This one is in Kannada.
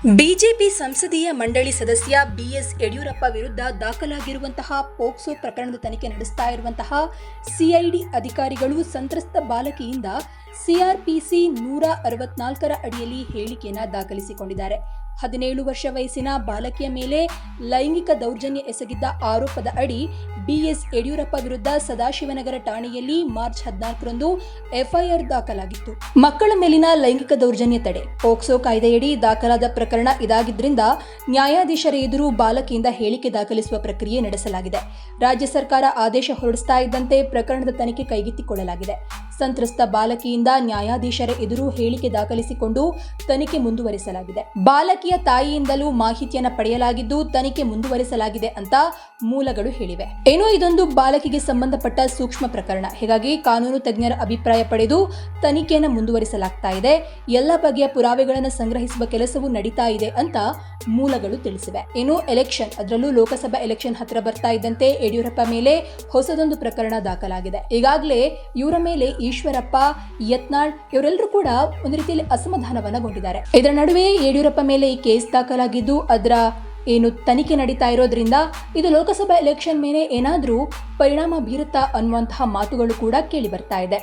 ಬಿಜೆಪಿ ಸಂಸದೀಯ ಮಂಡಳಿ ಸದಸ್ಯ ಬಿಎಸ್ ಯಡಿಯೂರಪ್ಪ ವಿರುದ್ಧ ದಾಖಲಾಗಿರುವಂತಹ ಪೋಕ್ಸೋ ಪ್ರಕರಣದ ತನಿಖೆ ನಡೆಸ್ತಾ ಇರುವಂತಹ ಸಿಐಡಿ ಅಧಿಕಾರಿಗಳು ಸಂತ್ರಸ್ತ ಬಾಲಕಿಯಿಂದ ಸಿಆರ್ಪಿಸಿ ನೂರ ಅರವತ್ನಾಲ್ಕರ ಅಡಿಯಲ್ಲಿ ಹೇಳಿಕೆಯನ್ನು ದಾಖಲಿಸಿಕೊಂಡಿದ್ದಾರೆ. ಹದಿನೇಳು ವರ್ಷ ವಯಸ್ಸಿನ ಬಾಲಕಿಯ ಮೇಲೆ ಲೈಂಗಿಕ ದೌರ್ಜನ್ಯ ಎಸಗಿದ್ದ ಆರೋಪದ ಅಡಿ ಬಿಎಸ್ ಯಡಿಯೂರಪ್ಪ ವಿರುದ್ಧ ಸದಾಶಿವನಗರ ಠಾಣೆಯಲ್ಲಿ ಮಾರ್ಚ್ ಹದಿನಾಲ್ಕರಂದು ಎಫ್ಐಆರ್ ದಾಖಲಾಗಿತ್ತು. ಮಕ್ಕಳ ಮೇಲಿನ ಲೈಂಗಿಕ ದೌರ್ಜನ್ಯ ತಡೆ. ಪೋಕ್ಸೋ ಕಾಯ್ದೆಯಡಿ ದಾಖಲಾದ ಪ್ರಕರಣ ಇದಾಗಿದ್ದರಿಂದ ನ್ಯಾಯಾಧೀಶರ ಎದುರು ಬಾಲಕಿಯಿಂದ ಹೇಳಿಕೆ ದಾಖಲಿಸುವ ಪ್ರಕ್ರಿಯೆ ನಡೆಸಲಾಗಿದೆ. ರಾಜ್ಯ ಸರ್ಕಾರ ಆದೇಶ ಹೊರಡಿಸ್ತಾ ಇದ್ದಂತೆ ಪ್ರಕರಣದ ತನಿಖೆ ಕೈಗೆತ್ತಿಕೊಳ್ಳಲಾಗಿದೆ. ಸಂತ್ರಸ್ತ ಬಾಲಕಿಯಿಂದ ನ್ಯಾಯಾಧೀಶರ ಎದುರು ಹೇಳಿಕೆ ದಾಖಲಿಸಿಕೊಂಡು ತನಿಖೆ ಮುಂದುವರಿಸಲಾಗಿದೆ. ಬಾಲಕಿಯ ತಾಯಿಯಿಂದಲೂ ಮಾಹಿತಿಯನ್ನು ಪಡೆಯಲಾಗಿದ್ದು ತನಿಖೆ ಮುಂದುವರಿಸಲಾಗಿದೆ ಅಂತ ಮೂಲಗಳು ಹೇಳಿವೆ. ಏನೋ ಇದೊಂದು ಬಾಲಕಿಗೆ ಸಂಬಂಧಪಟ್ಟ ಸೂಕ್ಷ್ಮ ಪ್ರಕರಣ. ಹೀಗಾಗಿ ಕಾನೂನು ತಜ್ಞರ ಅಭಿಪ್ರಾಯ ಪಡೆದು ತನಿಖೆಯನ್ನು ಮುಂದುವರಿಸಲಾಗ್ತಾ ಇದೆ. ಎಲ್ಲ ಬಗೆಯ ಪುರಾವೆಗಳನ್ನು ಸಂಗ್ರಹಿಸುವ ಕೆಲಸವೂ ನಡೀತಾ ಇದೆ ಅಂತ ಮೂಲಗಳು ತಿಳಿಸಿವೆ. ಏನು ಎಲೆಕ್ಷನ್, ಅದರಲ್ಲೂ ಲೋಕಸಭಾ ಎಲೆಕ್ಷನ್ ಹತ್ರ ಬರ್ತಾ ಇದ್ದಂತೆ ಯಡಿಯೂರಪ್ಪ ಮೇಲೆ ಹೊಸದೊಂದು ಪ್ರಕರಣ ದಾಖಲಾಗಿದೆ. ಈಗಾಗಲೇ ಇವರ ಮೇಲೆ ಈಶ್ವರಪ್ಪ, ಯತ್ನಾಳ್ ಇವರೆಲ್ಲರೂ ಕೂಡ ಒಂದು ರೀತಿಯಲ್ಲಿ ಅಸಮಾಧಾನವನ್ನಗೊಂಡಿದ್ದಾರೆ. ಇದರ ನಡುವೆ ಯಡಿಯೂರಪ್ಪ ಮೇಲೆ ಈ ಕೇಸ್ ದಾಖಲಾಗಿದ್ದು, ಅದರ ಏನು ತನಿಖೆ ನಡೀತಾ ಇರೋದ್ರಿಂದ ಇದು ಲೋಕಸಭಾ ಎಲೆಕ್ಷನ್ ಮೇಲೆ ಏನಾದರೂ ಪರಿಣಾಮ ಬೀರುತ್ತಾ ಅನ್ನುವಂತಹ ಮಾತುಗಳು ಕೂಡ ಕೇಳಿ ಬರ್ತಾ ಇದೆ.